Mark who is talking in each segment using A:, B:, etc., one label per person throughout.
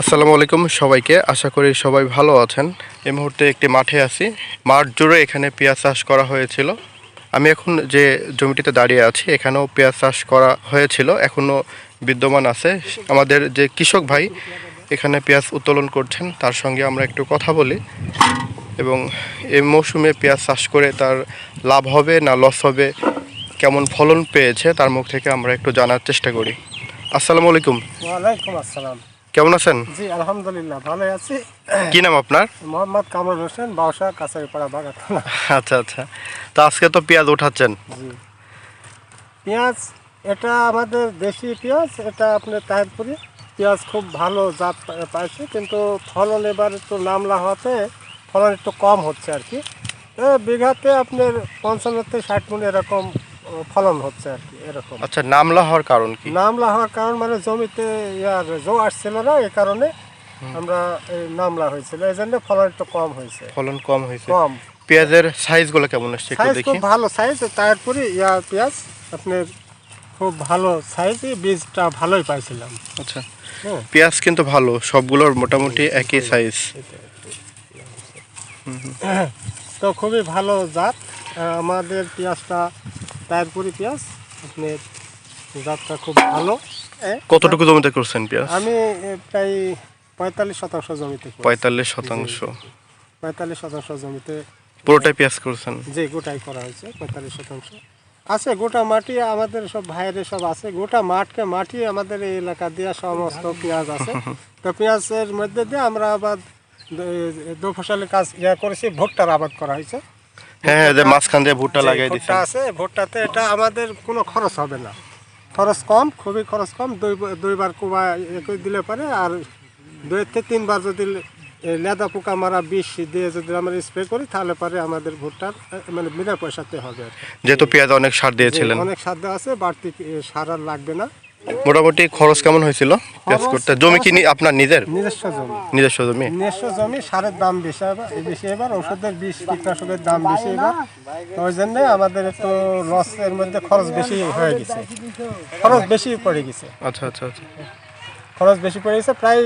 A: আসসালামু আলাইকুম সবাইকে। আশা করি সবাই ভালো আছেন। এই মুহূর্তে একটি মাঠে আছি। মাঠ জুড়ে এখানে পেঁয়াজ চাষ করা হয়েছিল। আমি এখন যে জমিটিতে দাঁড়িয়ে আছি, এখানেও পেঁয়াজ চাষ করা হয়েছিল। এখনও বিদ্যমান আছে। আমাদের যে কৃষক ভাই এখানে পেঁয়াজ উত্তোলন করছেন, তার সঙ্গে আমরা একটু কথা বলি এবং এই মৌসুমে পেঁয়াজ চাষ করে তার লাভ হবে না লস হবে, কেমন ফলন পেয়েছে, তার মুখ থেকে আমরা একটু জানার চেষ্টা করি। আসসালামু আলাইকুম।
B: ওয়ালাইকুম আসসালাম।
A: কেমন আছেন?
B: জি আলহামদুলিল্লাহ ভালো আছি।
A: কি নাম আপনার?
B: মোহাম্মদ কামরুল হোসেন বাউসা কাছারিপাড়া বাগাতলা
A: আচ্ছা আচ্ছা। তো আজকে তো পেঁয়াজ উঠাচ্ছেন।
B: জি। পেঁয়াজ এটা আমাদের দেশি পেঁয়াজ এটা আপনার তাহিরপুরি। পেঁয়াজ খুব ভালো জাত পাইছে কিন্তু ফলন এবার একটু নামলা হওয়াতে ফলন একটু কম হচ্ছে আর কি। এ বিঘাতে আপনার পঞ্চান্ন থেকে ষাট মন এরকম ফলন হচ্ছে আর কি এরকম।
A: আচ্ছা নামলা হওয়ার কারণ কি?
B: নামলা হওয়ার কারণ মানে জমিতে ইয়ার জো আসছিল না এই কারণে আমরা এই নামলা হয়েছিল। এই জন্য ফলন একটু কম হয়েছে।
A: ফলন কম হয়েছে।
B: কম।
A: পেঁয়াজের সাইজগুলো কেমন আসছে একটু দেখি।
B: খুব ভালো সাইজ তারপরে ইয়া পেঁয়াজ আপনার খুব ভালো সাইজ বীজটা ভালোই পাইছিলাম।
A: আচ্ছা।
B: হ্যাঁ।
A: পেঁয়াজ কিন্তু ভালো সবগুলোর মোটামুটি একই সাইজ
B: তো খুবই ভালো জাত। আমাদের পেঁয়াজটা তারপরে পেঁয়াজ আপনার জাতটা খুব ভালো।
A: কতটুকু জমিতে করছেন পেঁয়াজ?
B: আমি প্রায় পঁয়তাল্লিশ শতাংশ জমিতে
A: পঁয়তাল্লিশ শতাংশ।
B: পঁয়তাল্লিশ শতাংশ জমিতে
A: পুরোটাই পেঁয়াজ করছেন?
B: যে গোটাই করা হয়েছে পঁয়তাল্লিশ শতাংশ। আছে গোটা মাটি আমাদের সব ভাইয়ের সব আছে। গোটা মাঠকে মাটি আমাদের এই এলাকা দিয়ে সমস্ত পেঁয়াজ আছে। তো পেঁয়াজের মধ্যে দিয়ে আমরা আবার দু ফসলের কাজ ইয়া করেছি ভুট্টার আবাদ করা হয়েছে।
A: হ্যাঁ হ্যাঁ যে মাঝখান দিয়ে ভুট্টা লাগিয়ে
B: ভুট্টা আছে ভুট্টাতে এটা আমাদের কোনো খরচ হবে না। খরচ কম খুবই খরচ কম দুই দুইবার কুবা একই দিলে পারে আর দুই থেকে তিনবার যদি লেদা পোকা মারা বিষ দিয়ে যদি আমরা স্প্রে করি তাহলে পরে আমাদের ভুট্টার মানে বিনা পয়সাতে হবে
A: যেহেতু পেঁয়াজ অনেক সার দিয়েছিলেন।
B: অনেক দেওয়া আছে বাড়তি সার আর লাগবে না।
A: মোটামুটি খরচ কেমন হয়েছিল? পেঁয়াজ করতে? জমি কি আপনার নিজের?
B: নিজস্ব জমি।
A: নিজস্ব জমি?
B: নিজস্ব জমি সারের দাম বেশি বেশি এবার ওষুধের বিষ কীটনাশকের দাম বেশি এবার। ওই জন্য আমাদের একটু লসের মধ্যে খরচ বেশি হয়ে গেছে। খরচ বেশি পড়ে গেছে।
A: আচ্ছা আচ্ছা আচ্ছা।
B: খরচ বেশি পড়ে গেছে প্রায়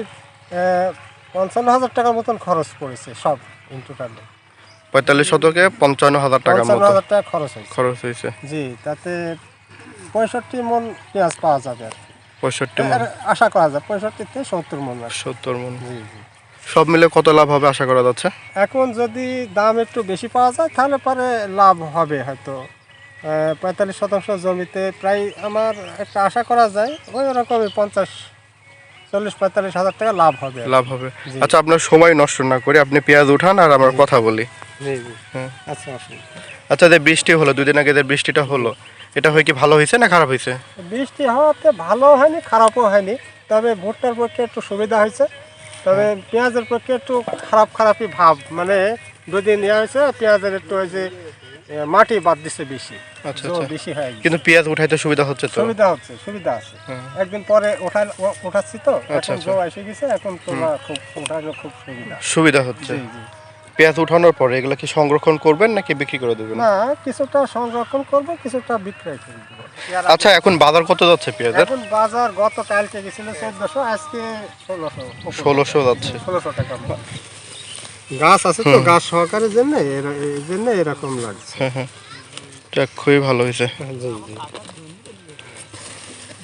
B: পঞ্চান্ন হাজার টাকার মতন খরচ পড়েছে সব ইন টোটালে
A: পঁয়তাল্লিশ শতকে পঞ্চান্ন হাজার মতো
B: টাকা খরচ হয়েছে।
A: খরচ হয়েছে।
B: জি তাতে পঁয়ষট্টি মন পেঁয়াজ পাওয়া যাবে
A: পঁয়ষট্টি মণ,
B: আশা করা যায় পঁয়ষট্টি থেকে সত্তর মন
A: সত্তর মন।
B: জি জি।
A: সব মিলে কত লাভ হবে আশা করা যাচ্ছে?
B: এখন যদি দাম একটু বেশি পাওয়া যায় তাহলে পরে লাভ হবে হয়তো। পঁয়তাল্লিশ শতাংশ জমিতে প্রায় আমার একটা আশা করা যায় ওই রকমই পঞ্চাশ চল্লিশ পঁয়তাল্লিশ হাজার টাকা লাভ হবে
A: লাভ হবে। আচ্ছা আপনার সময় নষ্ট না করে আপনি পেঁয়াজ উঠান আর আমার কথা বলি।
B: জি জি।
A: হ্যাঁ।
B: আচ্ছা
A: আচ্ছা যে বৃষ্টি হলো দুদিন আগে যে বৃষ্টিটা হলো এটা হয়ে কি ভালো হয়েছে না খারাপ হয়েছে?
B: বৃষ্টি হওয়াতে ভালো হয়নি খারাপও হয়নি তবে ভুট্টার পক্ষে একটু সুবিধা হয়েছে। তবে পেঁয়াজের পক্ষে একটু খারাপ খারাপই ভাব মানে দুদিন ইয়ে হয়েছে পেঁয়াজের একটু ওই যে মাটি বাদ দিচ্ছে বেশি
A: আচ্ছা, আচ্ছা।
B: বেশি হয়ে
A: কিন্তু পেঁয়াজ উঠাইতে সুবিধা হচ্ছে তো?
B: সুবিধা হচ্ছে সুবিধা আছে। একদিন পরে ওঠা ও- উঠাচ্ছি তো
A: আচ্ছা,
B: এখন
A: আচ্ছা।
B: জো এসে গেছে এখন তোলা খুব ওঠানো খুব সুবিধা।
A: সুবিধা হচ্ছে।
B: জি জি।
A: পেঁয়াজ উঠানোর পরে এগুলো কি সংরক্ষণ করবেন নাকি বিক্রি করে দেবেন?
B: না কিছুটা সংরক্ষণ করব কিছুটা বিক্রয় করে দেবো।
A: আচ্ছা এখন বাজার কত যাচ্ছে পেঁয়াজের?
B: এখন বাজার গত কালকে গেছিল চোদ্দশো আজকে ষোলোশো।
A: ষোলোশো যাচ্ছে।
B: ষোলোশো টাকা গাছ আছে তো গাছ সহকারের জন্য এই জন্য এরকম লাগছে।
A: হ্যাঁ হ্যাঁ। খুবই ভালো হয়েছে।
B: জি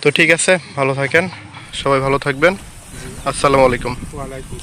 A: তো ঠিক আছে ভালো থাকেন। সবাই ভালো থাকবেন। আসসালামু আলাইকুম।
B: ওয়ালাইকুম